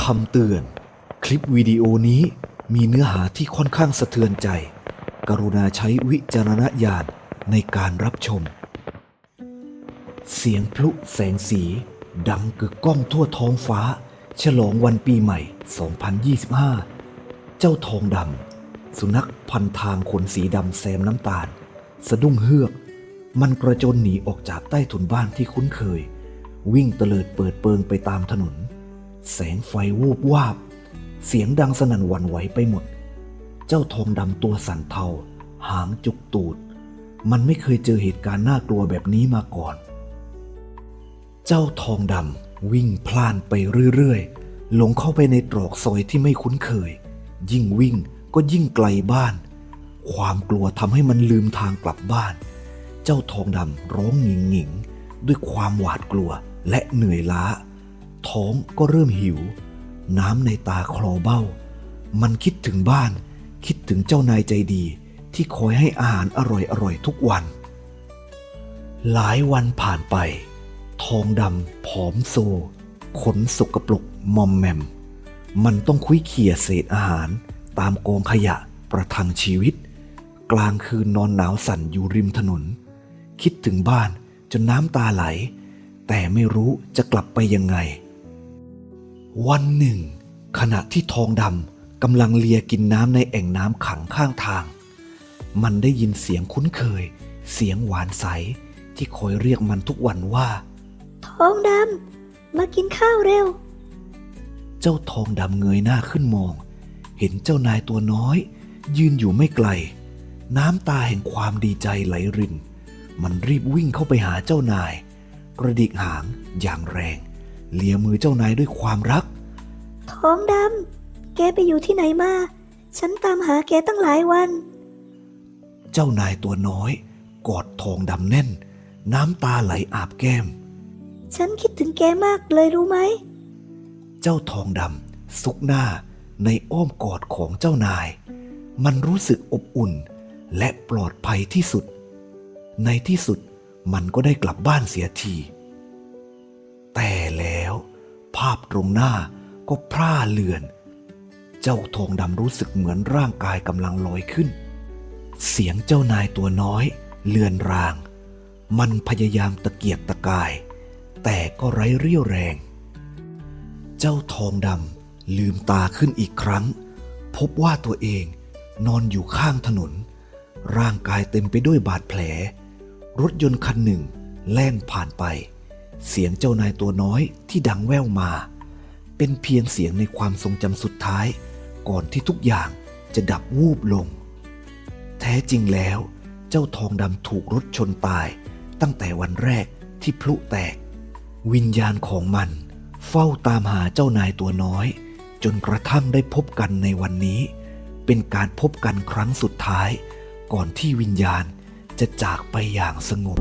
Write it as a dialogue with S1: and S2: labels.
S1: คำเตือน คลิปวิดีโอนี้มีเนื้อหาที่ค่อนข้างสะเทือนใจ กรุณาใช้วิจารณญาณในการรับชม เสียงพลุแสงสี ดังกึกก้องทั่วท้องฟ้า ฉลองวันปีใหม่ 2025 เจ้าทองดำสุนัขพันทางขนสีดำแซมน้ำตาล สะดุ้งเฮือก มันกระโจนหนีออกจากใต้ถุนบ้านที่คุ้นเคย วิ่งเตลิดเปิดเปิงไปตามถนน แสงไฟวูบวาบ เสียงดังสนั่นหวั่นไหวไปหมด เจ้าทองดำตัวสั่นเทา หางจุกตูด มันไม่เคยเจอเหตุการณ์น่ากลัวแบบนี้มาก่อน เจ้าทองดำวิ่งพล่านไปเรื่อยๆ หลงเข้าไปในตรอกซอยที่ไม่คุ้นเคย ยิ่งวิ่งก็ยิ่งไกลบ้าน ความกลัวทำให้มันลืมทางกลับบ้าน เจ้าทองดำร้องหงิงหงิงด้วยความหวาดกลัวและเหนื่อยล้า ท้องก็เริ่มหิว น้ำในตาคลอเบ้า มันคิดถึงบ้าน คิดถึงเจ้านายใจดี ที่คอยให้อาหารอร่อยๆทุกวัน หลายวันผ่านไป ทองดำผอมโซ ขนสกปรกมอมแมม มันต้องคุยเขี่ยเศษอาหาร ตามกองขยะประทังชีวิต กลางคืนนอนหนาวสั่นอยู่ริมถนน คิดถึงบ้านจนน้ำตาไหล แต่ไม่รู้จะกลับไปยังไง วันหนึ่ง ขณะที่ทองดำกำลังเลียกินน้ำในแอ่งน้ำขังข้างทาง มันได้ยินเสียงคุ้นเคย เสียงหวานใส ที่คอยเรียกมันทุกวันว่า
S2: ทองดำมากินข้าวเร็ว
S1: เจ้าทองดำเงยหน้าขึ้นมอง เห็นเจ้านายตัวน้อย ยืนอยู่ไม่ไกล น้ำตาแห่งความดีใจไหลริน มันรีบวิ่งเข้าไปหาเจ้านาย กระดิกหางอย่างแรง เลียมือเจ้านายด้วยความรัก
S2: ทองดำ แกไปอยู่ที่ไหนมา ฉันตามหาแกตั้งหลายวัน
S1: เจ้านายตัวน้อย กอดทองดำแน่น น้ำตาไหลอาบแก้ม
S2: ฉันคิดถึงแกมากเลยรู้ไหม
S1: เจ้าทองดำซุกหน้าในอ้อมกอดของเจ้านาย มันรู้สึกอบอุ่น และปลอดภัยที่สุด ในที่สุดมันก็ได้กลับบ้านเสียที แต่แล้วภาพตรงหน้าก็พร่าเลือน เจ้าทองดำรู้สึกเหมือนร่างกายกำลังลอยขึ้น เสียงเจ้านายตัวน้อยเลือนราง มันพยายามตะเกียกตะกาย แต่ก็ไร้เรี่ยวแรง เจ้าทองดำลืมตาขึ้นอีกครั้ง พบว่าตัวเองนอนอยู่ข้างถนน ร่างกายเต็มไปด้วยบาดแผล รถยนต์คันหนึ่งแล่นผ่านไป เสียงเจ้านายตัวน้อยที่ดังแว่วมา เป็นเพียงเสียงในความทรงจำสุดท้าย ก่อนที่ทุกอย่างจะดับวูบลง แท้จริงแล้ว เจ้าทองดำถูกรถชนตายตั้งแต่วันแรกที่พลุแตก วิญญาณของมัน เฝ้าตามหาเจ้านายตัวน้อย จนกระทั่งได้พบกันในวันนี้ เป็นการพบกันครั้งสุดท้าย ก่อนที่วิญญาณจะจากไปอย่างสงบ